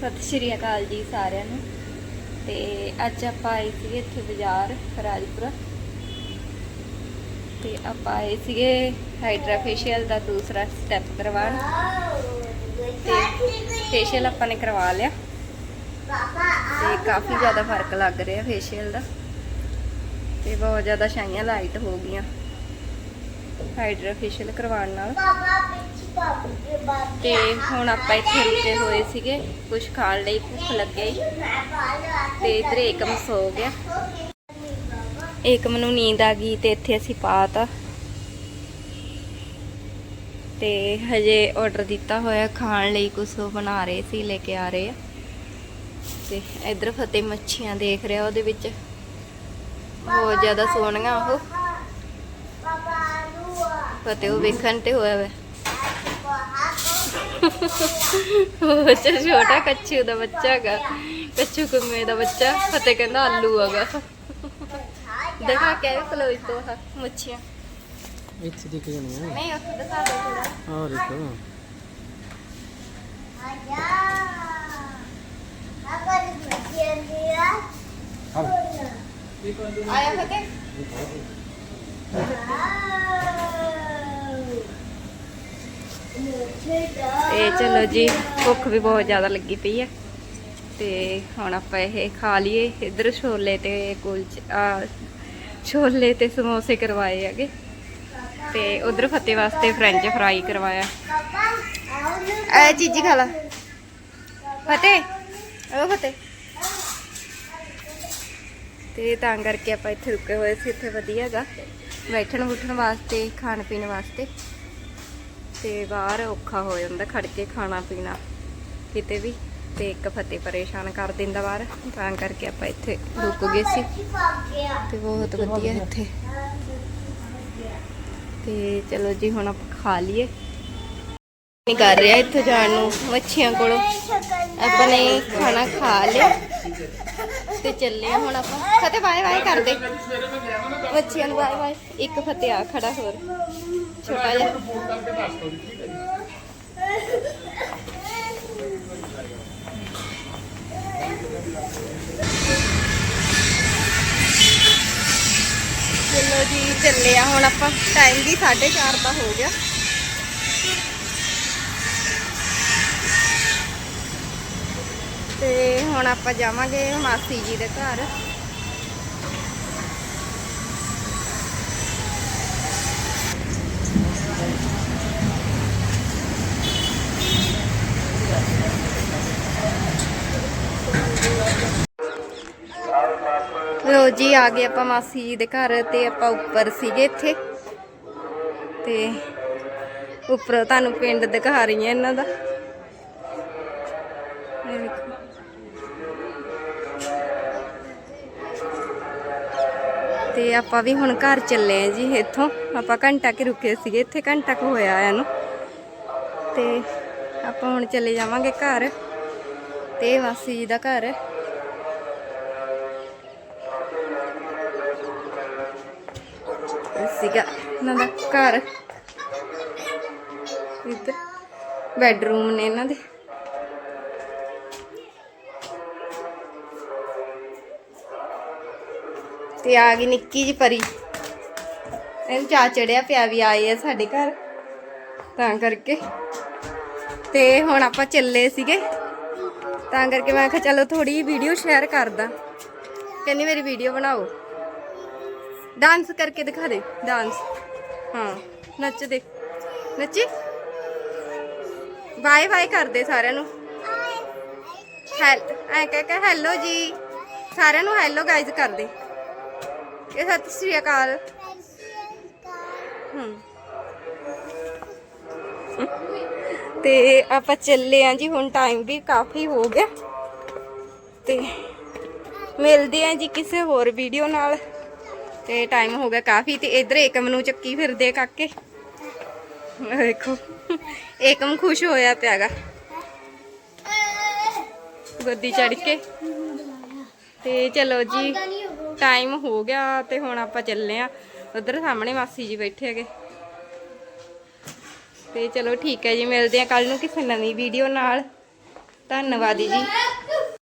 ਸਤਿ ਸ਼੍ਰੀ ਅਕਾਲ ਜੀ ਸਾਰਿਆਂ ਨੂੰ। ਤੇ ਅੱਜ ਆਪਾਂ ਆਏ ਸੀਗੇ ਇੱਥੇ ਬਾਜ਼ਾਰ, ਰਾਜਪੁਰਾ। ਤੇ ਆਪਾਂ ਆਏ ਸੀਗੇ ਹਾਈਡਰਾ ਫੇਸ਼ੀਅਲ ਦਾ ਦੂਸਰਾ ਸਟੈਪ ਕਰਵਾਉਣ। ਤੇ ਫੇਸ਼ੀਅਲ ਆਪਾਂ ਨੇ ਕਰਵਾ ਲਿਆ। ਤੇ ਕਾਫੀ ਜ਼ਿਆਦਾ ਫ਼ਰਕ ਲੱਗ ਰਿਹਾ ਫੇਸ਼ੀਅਲ ਦਾ। ਤੇ ਬਹੁਤ ਜ਼ਿਆਦਾ ਛਾਈਆਂ ਲਾਈਟ ਹੋ ਗਈਆਂ। ਹਾਈਡਰਾ ਫੇਸ਼ੀਅਲ ਕਰਵਾਉਣ ਨਾਲ। ਤੇ ਹੁਣ ਆਪਾਂ ਇੱਥੇ ਰੁਕੇ ਹੋਏ ਸੀਗੇ ਕੁਝ ਖਾਣ ਲਈ ਭੁੱਖ ਲੱਗੀ। ਤੇ ਇਧਰ ਏਕਮ ਸੋ ਗਿਆ। ਏਕਮ ਨੂੰ ਨੀਂਦ ਆ ਗਈ ਤੇ ਇੱਥੇ ਅਸੀਂ ਪਾਤਾ ਤੇ। ਹਜੇ ਆਰਡਰ ਦਿੱਤਾ ਹੋਇਆ ਖਾਣ ਲਈ ਕੁਝ ਉਹ ਬਣਾ ਰਹੇ ਸੀ ਲੈ ਕੇ ਆ ਰਹੇ ਆ। ਤੇ ਇਧਰ ਫਤਿਹ ਮੱਛੀਆਂ ਦੇਖ ਰਿਹਾ ਉਹਦੇ ਵਿੱਚ। ਬਹੁਤ ਜ਼ਿਆਦਾ ਸੋਹਣੀਆਂ ਉਹ। ਫਤਿਹ ਉਹ ਵੇਖਣ ਤੇ ਹੋਇਆ ਵਾ। ਉਹ ਬੱਚਾ ਛੋਟਾ ਕੱਚੂ ਦਾ ਬੱਚਾ ਹੈਗਾ। ਕੱਚੂ ਕੁੰਮੇ ਦਾ ਬੱਚਾ ਫਤਿਹ ਕਹਿੰਦਾ ਆਲੂ ਹੈਗਾ। ਦਿਖਾ ਕੇ ਕਲੋਈ ਤੋਂ ਆਹ ਮੱਛੀਆਂ। ਇੱਥੇ ਦਿਖ ਜਾਣੀਆਂ ਨਹੀਂ ਉੱਥੇ ਦਿਖਾ ਦੇ ਥੋੜਾ ਆ ਦੇਖੋ। ਆਇਆ ਫਤਿਹ? ਤੇ ਚਲੋ ਜੀ, ਭੁੱਖ ਵੀ ਬਹੁਤ ਜ਼ਿਆਦਾ ਲੱਗੀ ਪਈ ਹੈ ਤੇ ਹੁਣ ਆਪਾਂ ਇਹ ਖਾ ਲਈਏ। ਇਧਰ ਛੋਲੇ ਤੇ ਕੁਲਚ ਛੋਲੇ ਤੇ ਸਮੋਸੇ ਕਰਵਾਏ ਹੈਗੇ। ਤੇ ਉਧਰ ਫਤਿਹ ਵਾਸਤੇ ਫ੍ਰੈਂਚ ਫਰਾਈ ਕਰਵਾਇਆ। ਐ ਚੀਜ਼ੀ ਖਾ ਲਾ। ਫਤਿਹ ਉਹ ਫਤਿਹ। ਤੇ ਤਾਂ ਕਰਕੇ ਆਪਾਂ ਇੱਥੇ ਰੁਕੇ ਹੋਏ ਸੀ, ਇੱਥੇ ਵਧੀਆ ਹੈਗਾ ਬੈਠਣ ਬੁੱਠਣ ਵਾਸਤੇ ਖਾਣ ਪੀਣ ਵਾਸਤੇ। ਤੇ ਬਾਹਰ ਔਖਾ ਹੋ ਜਾਂਦਾ ਖੜ ਕੇ ਖਾਣਾ ਪੀਣਾ। ਕਿਤੇ ਵੀ ਤੇ ਇੱਕ ਫਤਿਹ ਪਰੇਸ਼ਾਨ ਕਰ ਦਿੰਦਾ ਬਾਹਰ, ਤਾਂ ਕਰਕੇ ਆਪਾਂ ਇੱਥੇ ਰੁਕ ਗਏ ਸੀ। ਤੇ ਬਹੁਤ ਵਧੀਆ ਇੱਥੇ। ਤੇ ਚਲੋ ਜੀ, ਹੁਣ ਆਪਾਂ ਖਾ ਲਈਏ। ਨਹੀਂ ਕਰ ਰਿਹਾ ਇੱਥੇ ਜਾਣ ਨੂੰ ਮੱਛੀਆਂ ਕੋਲੋਂ। ਆਪਾਂ ਨੇ ਖਾਣਾ ਖਾ ਲਿਆ। ਤੇ ਚੱਲੇ ਹੁਣ ਆਪਾਂ। ਫਤਿਹ ਬਾਏ ਬਾਏ ਕਰਦੇ। ਮੱਛੀਆਂ ਨੂੰ ਬਾਏ ਬਾਏ ਇੱਕ ਫਤਿਹ ਆ ਖੜਾ ਹੋਰ। ਛੋਟਾ ਜਿਹਾ। ਚਲੋ ਜੀ ਚੱਲੇ ਆ ਹੁਣ ਆਪਾਂ। ਟਾਈਮ ਵੀ 4:30 ਦਾ ਹੋ ਗਿਆ। ਤੇ ਹੁਣ ਆਪਾਂ ਜਾਵਾਂਗੇ ਮਾਸੀ ਜੀ ਦੇ ਘਰ। ਲੋ ਜੀ, ਆ ਗਏ ਆਪਾਂ ਮਾਸੀ ਜੀ ਦੇ ਘਰ ਤੇ ਆਪਾਂ ਉੱਪਰ ਸੀਗੇ ਇੱਥੇ। ਤੇ ਉੱਪਰ ਤੁਹਾਨੂੰ ਪਿੰਡ ਦਿਖਾ ਰਹੀ ਹਾਂ ਇਹਨਾਂ ਦਾ। ਇਹ ਵੇਖੋ। ਤੇ ਆਪਾਂ ਵੀ ਹੁਣ ਘਰ ਚੱਲੇ ਆ ਜੀ ਇੱਥੋਂ। ਆਪਾਂ ਘੰਟਾ ਕਿ ਰੁਕੇ ਸੀਗੇ, ਇੱਥੇ ਘੰਟਾ ਕੁ ਹੋਇਆ ਇਹਨੂੰ। ਤੇ ਆਪਾਂ ਹੁਣ ਚਲੇ ਜਾਵਾਂਗੇ ਘਰ। ਤੇ ਇਹ ਮਾਸੀ ਜੀ ਦਾ ਘਰ। ਸੀਗਾ। ਇਹਨਾਂ ਦਾ ਘਰ। ਇੱਧਰ ਬੈੱਡਰੂਮ ਨੇ ਇਹਨਾਂ ਦੇ। ਤੇ ਆ ਗਈ ਨਿੱਕੀ ਜੀ ਪਰੀ। ਇਹਨੂੰ ਚਾ ਚੜਿਆ ਪਿਆ ਵੀ ਆਏ ਆ ਸਾਡੇ ਘਰ। ਤਾਂ ਕਰਕੇ। ਤੇ ਹੁਣ ਆਪਾਂ ਚੱਲੇ ਸੀਗੇ। ਤਾਂ ਕਰਕੇ ਮੈਂ ਕਿਹਾ ਚਲੋ ਥੋੜੀ ਵੀਡੀਓ ਸ਼ੇਅਰ ਕਰਦਾ। ਕਹਿੰਦੀ ਮੇਰੀ ਵੀਡੀਓ ਬਣਾਓ। ਡਾਂਸ ਕਰਕੇ ਦਿਖਾ ਦੇ ਡਾਂਸ ਹਾਂ, ਨੱਚ ਦੇ। ਨੱਚੀ? ਬਾਏ ਬਾਏ ਕਰਦੇ ਸਾਰਿਆਂ ਨੂੰ। ਹੈਲ ਐ ਕਹਿ ਕੇ ਹੈਲੋ ਜੀ। ਸਾਰਿਆਂ ਨੂੰ ਹੈਲੋ ਗਾਇਜ਼ ਕਰਦੇ। ਇਹ ਸਤਿ ਸ੍ਰੀ ਅਕਾਲ। ਹਮ ਤੇ ਆਪਾਂ ਚੱਲੇ ਆਂ ਜੀ, ਹੁਣ ਟਾਈਮ ਵੀ ਕਾਫੀ ਹੋ ਗਿਆ। ਤੇ ਮਿਲਦੇ ਆਂ ਜੀ ਕਿਸੇ ਹੋਰ ਵੀਡੀਓ ਨਾਲ। ਤੇ ਟਾਈਮ ਹੋ ਗਿਆ ਕਾਫੀ ਤੇ ਇਧਰ ਏਕਮ ਨੂੰ ਚੱਕੀ ਫਿਰਦੇ ਕਾਕੇ। ਆਹ ਏਕਮ ਖੁਸ਼ ਹੋਇਆ ਪਿਆਗਾ ਗੋਦੀ ਚੜ ਕੇ। ਤੇ ਚਲੋ ਜੀ ਟਾਈਮ ਹੋ ਗਿਆ ਤੇ ਹੁਣ ਆਪਾਂ ਚੱਲੇ ਆ। ਉਧਰ ਸਾਹਮਣੇ ਮਾਸੀ ਜੀ ਬੈਠੇ ਹੈਗੇ। ਤੇ ਚਲੋ ਠੀਕ ਹੈ ਜੀ, ਮਿਲਦੇ ਆ ਕੱਲ ਨੂੰ ਕਿਸੇ ਨਵੀਂ ਵੀਡੀਓ ਨਾਲ। ਧੰਨਵਾਦ ਜੀ।